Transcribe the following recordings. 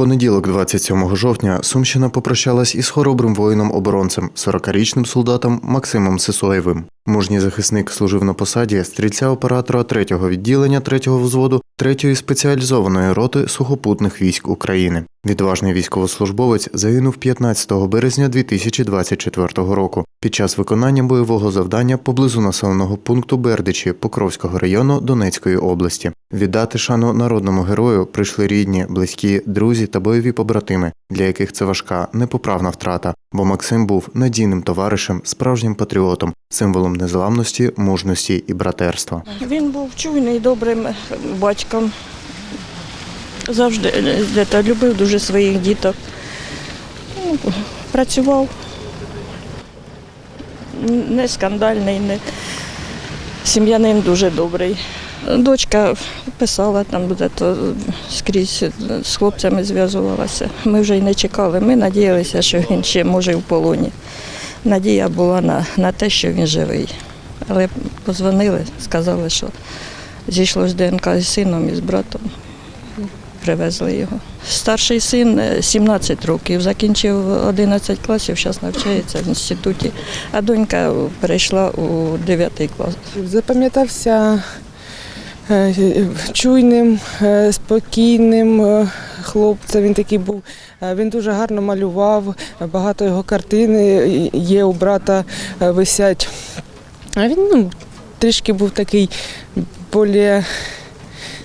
понеділок, 27 жовтня, Сумщина попрощалась із хоробрим воїном-оборонцем, 40-річним солдатом Максимом Сисоєвим. Мужній захисник служив на посаді стрільця-оператора 3-го відділення 3-го взводу 3-ї спеціалізованої роти сухопутних військ України. Відважний військовослужбовець загинув 15 березня 2024 року під час виконання бойового завдання поблизу населеного пункту Бердичі Покровського району Донецької області. Віддати шану народному герою прийшли рідні, близькі, друзі та бойові побратими, для яких це важка, непоправна втрата. Бо Максим був надійним товаришем, справжнім патріотом, символом незламності, мужності і братерства. Він був чуйний, добрим батьком. Завжди е, любив дуже своїх діток. Ну, Працював. Не скандальний, не сім'янин дуже добрий. Дочка писала там де-то скрізь з хлопцями зв'язувалася. Ми вже й не чекали. Ми надіялися, що він ще може в полоні. Надія була на, на те, що він живий. Але позвонили, сказали, що зійшлось ДНК з сином і з братом. Привезли його. Старший син е, 17 років, закінчив 11 класів, зараз навчається в інституті, а донька перейшла у 9 клас. Запам'ятався е, чуйним, е, спокійним е, хлопцем. Він такий був. Е, Він дуже гарно малював. Багато його картини є у брата е, висять. А він ну, трішки був такий більш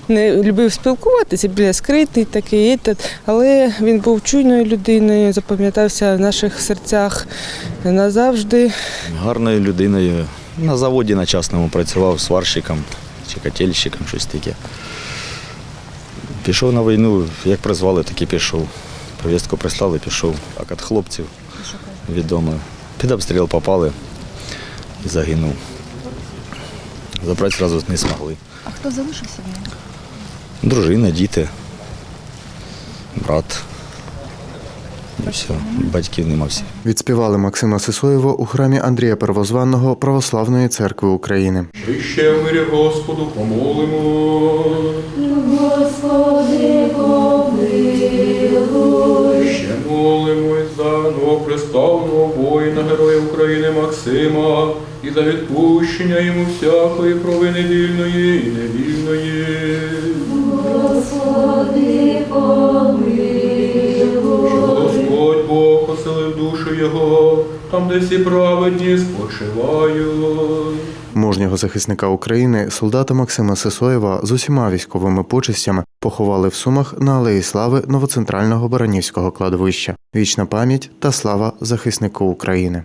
не любив спілкуватися, більш скритий такий, але він був чуйною людиною, запам'ятався в наших серцях назавжди. гарною людиною. На заводі на частному працював сварщиком чи котельщиком, щось таке. Пішов на війну, як призвали, так і пішов. Повістку прислали, пішов. А від хлопців відомо. Під обстріл попали і загинув. Забрати одразу не змогли. А хто залишився? Дружина, діти, брат. І все. Батьків нема всіх. Відспівали Максима Сисоєва у храмі Андрія Первозванного Православної церкви України. Ще в мирі Господу помолимо. Господи, помилуй. Ще молимось за новоприставного воїна, героя України Максима, і за відпущення йому всякої провини вільної і невільної. Бог душу його, там, де всі праведні спочивають. Мужнього захисника України, солдата Максима Сисоєва з усіма військовими почестями поховали в Сумах на Алеї Слави новоцентрального Баранівського кладовища. Вічна пам'ять та слава захиснику України.